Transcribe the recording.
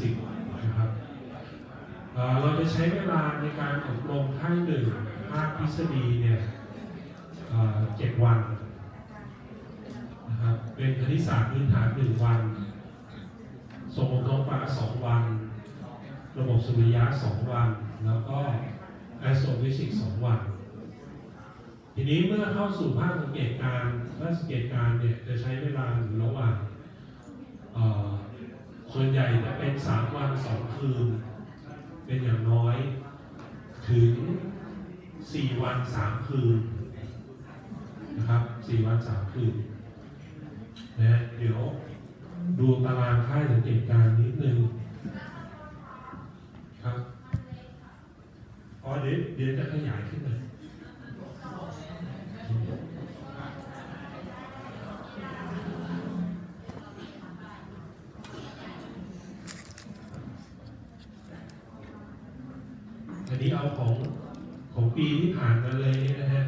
40นะครับ เราจะใช้เวลาในการอบรมภาคหนึ่งภาคทฤษฎีเนี่ยเจ็ดวันนะครับ เป็นคณิตศาสตร์พื้นฐานหนึ่งวันสมมติท้องฟ้าสองวัน ระบบสุริยะสองวัน แล้วก็แอโทรฟิสิกสองวัน ทีนี้เมื่อเข้าสู่ภาคสังเกตการภาคสังเกตการเนี่ยจะใช้เวลาระหว่าง ส่วนใหญ่จะเป็นสามวันสองคืน เป็นอย่างน้อย ถึงสี่วันสามคืนนะครับสี่วันสามคืนนะเดี๋ยวดูตารางค่ายสังเกตการณ์นิดนึงครับอ๋อเดี๋ยวเดี๋ยวจะขยายขึ้นเลย อันนี้เอาของของปีที่ผ่านมาเลยนะฮะ